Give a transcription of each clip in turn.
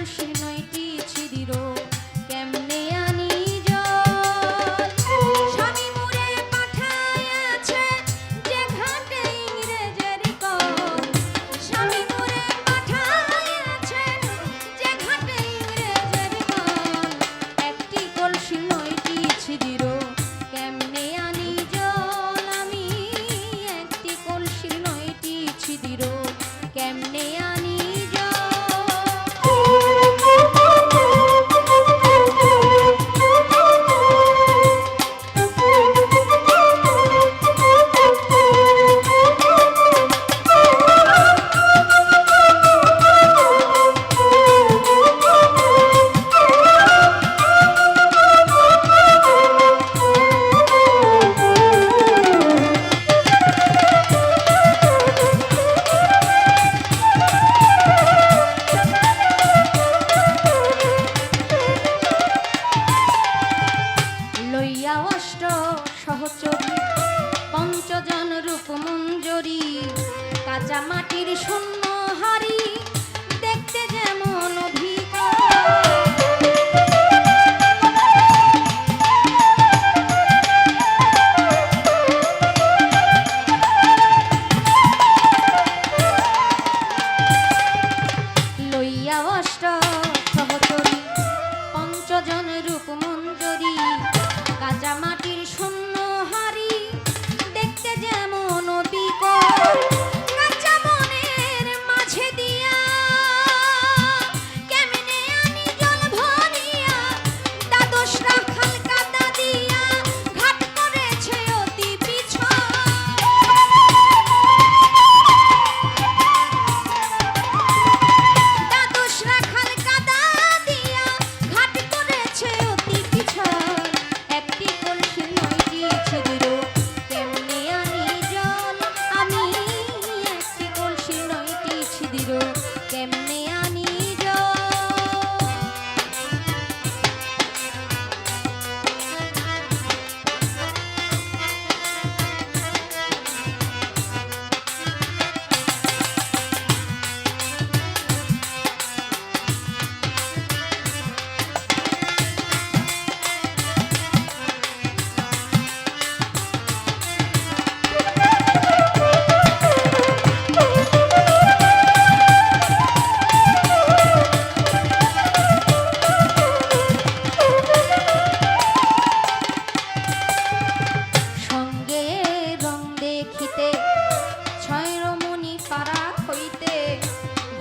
when she কাঁচা মাটির শূন্য হারি দেখতে যেমন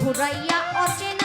ফুরাইয়া অচেন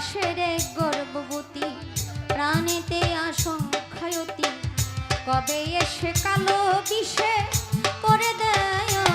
পাশের এক গর্ভবতী প্রাণেতে আশঙ্কায়তী কবে এসে কালো বিষে করে দেয়